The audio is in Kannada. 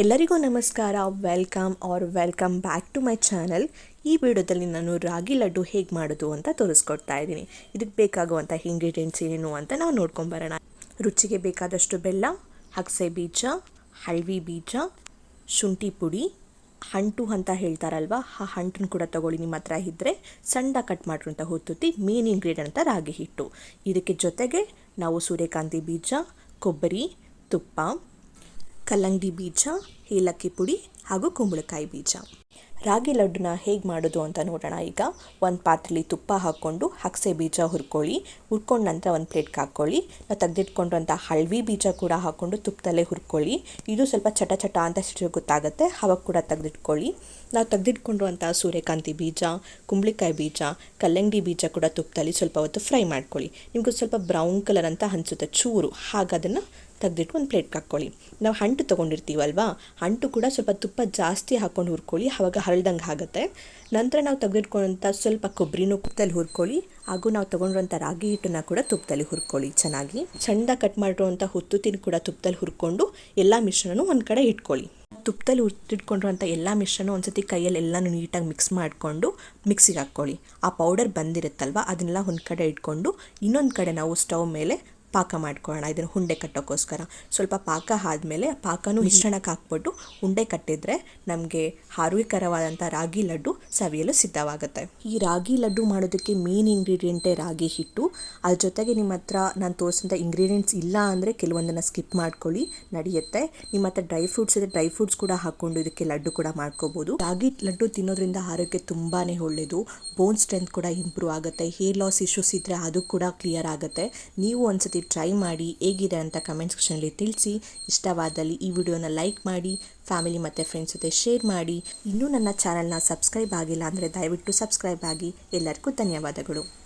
ಎಲ್ಲರಿಗೂ ನಮಸ್ಕಾರ welcome are welcome back to my channel ಈ ವಿಡಿಯೋದಲ್ಲಿ ನಾನು ರಾಗಿ ಲಡ್ಡು ಹೇಗೆ ಮಾಡೋದು ಅಂತ ತೋರಿಸ್ಕೊಡ್ತಾ ಇದ್ದೀನಿ. ಇದಕ್ಕೆ ಬೇಕಾಗುವಂಥ ಇಂಗ್ರೀಡಿಯೆಂಟ್ಸ್ ಏನೇನು ಅಂತ ನಾವು ನೋಡ್ಕೊಂಬರೋಣ ರುಚಿಗೆ ಬೇಕಾದಷ್ಟು ಬೆಲ್ಲ, ಅಗಸೆ ಬೀಜ ಹಳವಿ ಬೀಜ, ಶುಂಠಿ ಪುಡಿ, ಹಂಟು ಅಂತ ಹೇಳ್ತಾರಲ್ವ, ಆ ಹಂಟನ್ನು ಕೂಡ ತಗೊಳ್ಳಿ ನಿಮ್ಮ ಹತ್ರ ಇದ್ದರೆ ಸಣ್ಣ ಕಟ್ ಮಾಡಿರುವಂಥ ಹೊತ್ತುತ್ತಿ ಮೇನ್ ಇಂಗ್ರೀಡಿಯೆಂಟ್ ಅಂತ ರಾಗಿ ಹಿಟ್ಟು. ಇದಕ್ಕೆ ಜೊತೆಗೆ ನಾವು ಸೂರ್ಯಕಾಂತಿ ಬೀಜ, ಕೊಬ್ಬರಿ, ತುಪ್ಪ ಕಲ್ಲಂಗಡಿ ಬೀಜ, ಏಲಕ್ಕಿ ಪುಡಿ ಹಾಗೂ ಕುಂಬಳಕಾಯಿ ಬೀಜ. ರಾಗಿ ಲಡ್ಡುನ ಹೇಗೆ ಮಾಡೋದು ಅಂತ ನೋಡೋಣ ಈಗ. ಒಂದು ಪಾತ್ರೆಲಿ ತುಪ್ಪ ಹಾಕ್ಕೊಂಡು ಹಕ್ಸೆ ಬೀಜ ಹುರ್ಕೊಳ್ಳಿ. ಹುರ್ಕೊಂಡ ನಂತರ ಒಂದು ಪ್ಲೇಟ್ಗೆ ಹಾಕ್ಕೊಳ್ಳಿ. ನಾವು ತೆಗೆದಿಟ್ಕೊಂಡಂಥ ಹಳವಿ ಬೀಜ ಕೂಡ ಹಾಕ್ಕೊಂಡು ತುಪ್ಪದಲ್ಲೇ ಹುರ್ಕೊಳ್ಳಿ. ಇದು ಸ್ವಲ್ಪ ಚಟ ಚಟ ಅಂತ ಸಿಟ್ಟು ಗೊತ್ತಾಗುತ್ತೆ, ಅವಾಗ ಕೂಡ ತೆಗೆದಿಟ್ಕೊಳ್ಳಿ. ನಾವು ತೆಗೆದಿಟ್ಕೊಂಡಿರುವಂಥ ಸೂರ್ಯಕಾಂತಿ ಬೀಜ, ಕುಂಬಳಕಾಯಿ ಬೀಜ, ಕಲ್ಲಂಗಡಿ ಬೀಜ ಕೂಡ ತುಪ್ಪದಲ್ಲಿ ಸ್ವಲ್ಪ ಹೊತ್ತು ಫ್ರೈ ಮಾಡ್ಕೊಳ್ಳಿ. ನಿಮಗೆ ಸ್ವಲ್ಪ ಬ್ರೌನ್ ಕಲರ್ ಅಂತ ಅನಿಸುತ್ತೆ ಚೂರು. ಹಾಗೆ ಅದನ್ನು ತೆಗೆದಿಟ್ಟು ಒಂದು ಪ್ಲೇಟ್ಗೆ ಹಾಕ್ಕೊಳ್ಳಿ. ನಾವು ಹಂಟು ತೊಗೊಂಡಿರ್ತೀವಲ್ವಾ? ಹಂಟು ಕೂಡ ಸ್ವಲ್ಪ ತುಪ್ಪ ಜಾಸ್ತಿ ಹಾಕ್ಕೊಂಡು ಹುರ್ಕೊಳ್ಳಿ ಆವಾಗ ಹರಳ್ದಂಗೆ ಆಗುತ್ತೆ. ನಂತರ ನಾವು ತೆಗೆದಿಟ್ಕೊಂಡಂಥ ಸ್ವಲ್ಪ ಕೊಬ್ಬರಿನೂ ತುಪ್ಪದಲ್ಲಿ ಹುರ್ಕೊಳ್ಳಿ, ಹಾಗೂ ನಾವು ತೊಗೊಂಡಿರೋಂಥ ರಾಗಿ ಹಿಟ್ಟನ್ನು ಕೂಡ ತುಪ್ಪದಲ್ಲಿ ಹುರ್ಕೊಳ್ಳಿ ಚೆನ್ನಾಗಿ. ಚಂದ ಕಟ್ ಮಾಡಿರುವಂಥ ಹುತ್ತುತ್ತಿನ ಕೂಡ ತುಪ್ಪದಲ್ಲಿ ಹುರ್ಕೊಂಡು ಎಲ್ಲ ಮಿಶ್ರಣನೂ ಒಂದು ಕಡೆ ಇಟ್ಕೊಳ್ಳಿ. ತುಪ್ಪದಲ್ಲಿ ಹುರ್ತಿಟ್ಕೊಂಡಿರುವಂಥ ಎಲ್ಲ ಮಿಶ್ರಣ ಒಂದ್ಸತಿ ಕೈಯಲ್ಲಿ ಎಲ್ಲನೂ ನೀಟಾಗಿ ಮಿಕ್ಸ್ ಮಾಡಿಕೊಂಡು ಮಿಕ್ಸಿಗೆ ಹಾಕ್ಕೊಳ್ಳಿ. ಆ ಪೌಡರ್ ಬಂದಿರುತ್ತಲ್ವ, ಅದನ್ನೆಲ್ಲ ಒಂದು ಕಡೆ ಇಟ್ಕೊಂಡು ಇನ್ನೊಂದು ಕಡೆ ನಾವು ಸ್ಟವ್ ಮೇಲೆ ಪಾಕ ಮಾಡ್ಕೊಳ್ಳೋಣ ಇದನ್ನು ಉಂಡೆ ಕಟ್ಟೋಕ್ಕೋಸ್ಕರ. ಸ್ವಲ್ಪ ಪಾಕ ಆದಮೇಲೆ ಪಾಕನೂ ಮಿಶ್ರಣಕ್ಕೆ ಹಾಕ್ಬಿಟ್ಟು ಉಂಡೆ ಕಟ್ಟಿದರೆ ನಮಗೆ ಆರೋಗ್ಯಕರವಾದಂಥ ರಾಗಿ ಲಡ್ಡು ಸವಿಯಲು ಸಿದ್ಧವಾಗುತ್ತೆ. ಈ ರಾಗಿ ಲಡ್ಡು ಮಾಡೋದಕ್ಕೆ ಮೇನ್ ಇಂಗ್ರೀಡಿಯೆಂಟೇ ರಾಗಿ ಹಿಟ್ಟು. ಅದ್ರ ಜೊತೆಗೆ ನಿಮ್ಮ ಹತ್ರ ನಾನು ತೋರಿಸಿದಂಥ ಇಂಗ್ರೀಡಿಯೆಂಟ್ಸ್ ಇಲ್ಲ ಅಂದರೆ ಕೆಲವೊಂದನ್ನು ಸ್ಕಿಪ್ ಮಾಡ್ಕೊಳ್ಳಿ ನಡೆಯುತ್ತೆ. ನಿಮ್ಮ ಹತ್ರ ಡ್ರೈ ಫ್ರೂಟ್ಸ್ ಇದೆ ಡ್ರೈ ಫ್ರೂಟ್ಸ್ ಕೂಡ ಹಾಕ್ಕೊಂಡು ಇದಕ್ಕೆ ಲಡ್ಡು ಕೂಡ ಮಾಡ್ಕೋಬೋದು. ರಾಗಿ ಲಡ್ಡು ತಿನ್ನೋದ್ರಿಂದ ಆರೋಗ್ಯ ತುಂಬಾ ಒಳ್ಳೆಯದು ಬೋನ್ ಸ್ಟ್ರೆಂತ್ ಕೂಡ ಇಂಪ್ರೂವ್ ಆಗುತ್ತೆ. ಹೇರ್ ಲಾಸ್ ಇಶ್ಯೂಸ್ ಇದ್ದರೆ ಅದು ಕೂಡ ಕ್ಲಿಯರ್ ಆಗುತ್ತೆ. ನೀವು ಒಂದ್ಸತಿ ಟ್ರೈ ಮಾಡಿ ಹೇಗಿದೆ ಅಂತ ಕಮೆಂಟ್ ಸೆಕ್ಷನಲ್ಲಿ ತಿಳಿಸಿ. ಇಷ್ಟವಾದಲ್ಲಿ ಈ ವಿಡಿಯೋನ ಲೈಕ್ ಮಾಡಿ ಫ್ಯಾಮಿಲಿ ಮತ್ತು ಫ್ರೆಂಡ್ಸ್ ಜೊತೆ ಶೇರ್ ಮಾಡಿ. ಇನ್ನೂ ನನ್ನ ಚಾನಲ್ನ ಸಬ್ಸ್ಕ್ರೈಬ್ ಆಗಿಲ್ಲ ಅಂದರೆ ದಯವಿಟ್ಟು ಸಬ್ಸ್ಕ್ರೈಬ್ ಆಗಿ. ಎಲ್ಲರಿಗೂ ಧನ್ಯವಾದಗಳು.